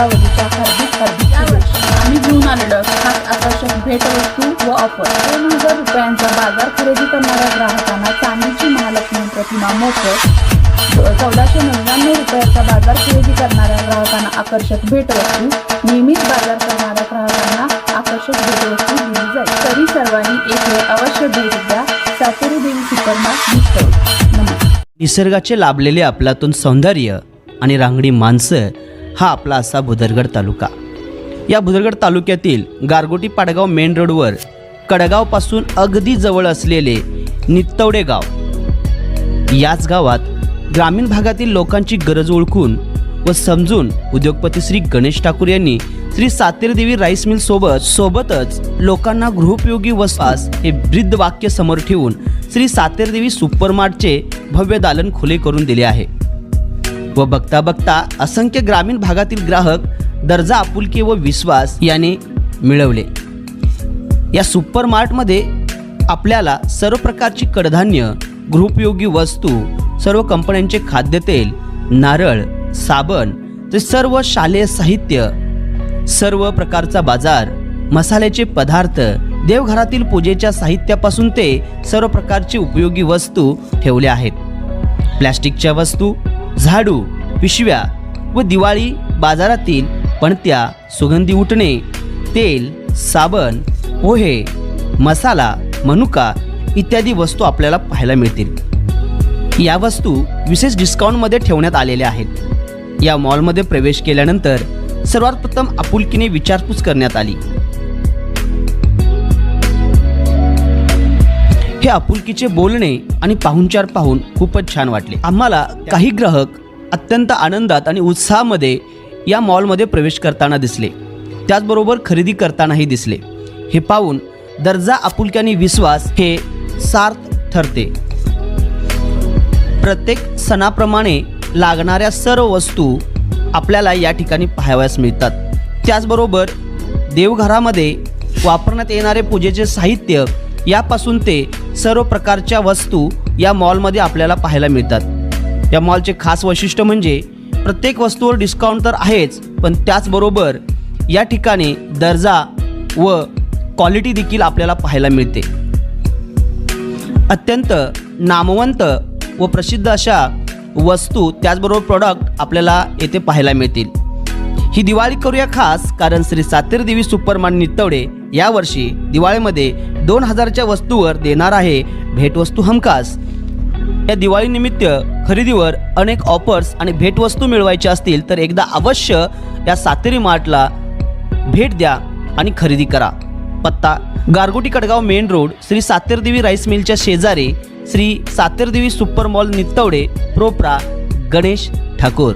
दीपावलीच्या हार्दिक हार्दिक घेऊन आलेलो खास आकर्षक भेटवस्तू व ऑफर. दोन हजार रुपयांचा बाजार खरेदी करणाऱ्या ग्राहकांना चांदीची महालक्ष्मी प्रतिमा मोफत. चौदाशे नव्याण्णव रुपयाचा बाजार खरेदी करणाऱ्या ग्राहकांना आकर्षक भेटवस्तू. नियमित बाजार करणाऱ्या ग्राहकांना आकर्षक भेटवस्तू दिली जाईल. तरी सर्वांनी एक वेळ अवश्य भेट द्या. सातेरी देवी सुपरमार्ट निसर्गाचे लाभलेले आपलातून सौंदर्य आणि रांगडी माणसं हा आपला असा भुदरगड तालुका. या भुदरगड तालुक्यातील गारगोटी पाडगाव मेन रोडवर कडगावपासून अगदी जवळ असलेले नित्तवडे गाव. याच गावात ग्रामीण भागातील लोकांची गरज ओळखून व समजून उद्योगपती श्री गणेश ठाकूर यांनी श्री सातेरदेवी राईस मिल सोबत सोबतच लोकांना गृहोपयोगी वसवास हे ब्रिद्ध वाक्य समोर ठेवून श्री सातेरदेवी सुपरमार्टचे भव्य दालन खुले करून दिले आहे. व बघता बघता असंख्य ग्रामीण भागातील ग्राहक दर्जा आपुलकी व विश्वास याने मिळवले. या सुपरमार्टमध्ये आपल्याला सर्व प्रकारची कडधान्य गृहोपयोगी वस्तू सर्व कंपन्यांचे खाद्यतेल नारळ साबण ते सर्व शालेय साहित्य सर्व प्रकारचा बाजार मसाल्याचे पदार्थ देवघरातील पूजेच्या साहित्यापासून ते सर्व प्रकारची उपयोगी वस्तू ठेवल्या आहेत. प्लॅस्टिकच्या वस्तू झाडू पिशव्या व दिवाळी बाजारातील पणत्या सुगंधी उठणे तेल साबण पोहे मसाला मनुका इत्यादी वस्तू आपल्याला पाहायला मिळतील. या वस्तू विशेष डिस्काउंटमध्ये ठेवण्यात आलेल्या आहेत. या मॉलमध्ये प्रवेश केल्यानंतर सर्वात प्रथम आपुलकीने विचारपूस करण्यात आली. हे आपुलकीचे बोलणे आणि पाहुणचार पाहून खूपच छान वाटले. आम्हाला काही ग्राहक अत्यंत आनंदात आणि उत्साहामध्ये या मॉलमध्ये प्रवेश करताना दिसले. त्याचबरोबर खरेदी करतानाही दिसले. हे पाहून दर्जा आपुलक्याने विश्वास हे सार्थ ठरते. प्रत्येक सणाप्रमाणे लागणाऱ्या सर्व वस्तू आपल्याला या ठिकाणी पाहावयास मिळतात. त्याचबरोबर देवघरामध्ये वापरण्यात येणारे पूजेचे साहित्य यापासून ते सर्व प्रकारच्या वस्तू या मॉलमध्ये आपल्याला पाहायला मिळतात. या मॉलचे खास वैशिष्ट्य म्हणजे प्रत्येक वस्तूवर डिस्काउंट तर आहेच पण त्याचबरोबर या ठिकाणी दर्जा व क्वालिटी देखील आपल्याला पाहायला मिळते. अत्यंत नामवंत व प्रसिद्ध अशा वस्तू त्याचबरोबर प्रॉडक्ट आपल्याला येथे पाहायला मिळतील. ही दिवाळी करूया खास कारण श्री सातेर देवी सुपरमार्ट नितवडे यावर्षी दिवाळीमध्ये दोन हजारच्या वस्तूवर देणार आहे भेटवस्तू हमखास. या दिवाळीनिमित्त खरेदीवर अनेक ऑफर्स आणि भेटवस्तू मिळवायच्या असतील तर एकदा अवश्य या सातेरी मार्टला भेट द्या आणि खरेदी करा. पत्ता Gargoti Kadgaon main road Shri Saterdevi rice मिलच्या शेजारी श्री सातेरदेवी सुपर मॉल नित्तवडे प्रोप्रा गणेश ठाकूर.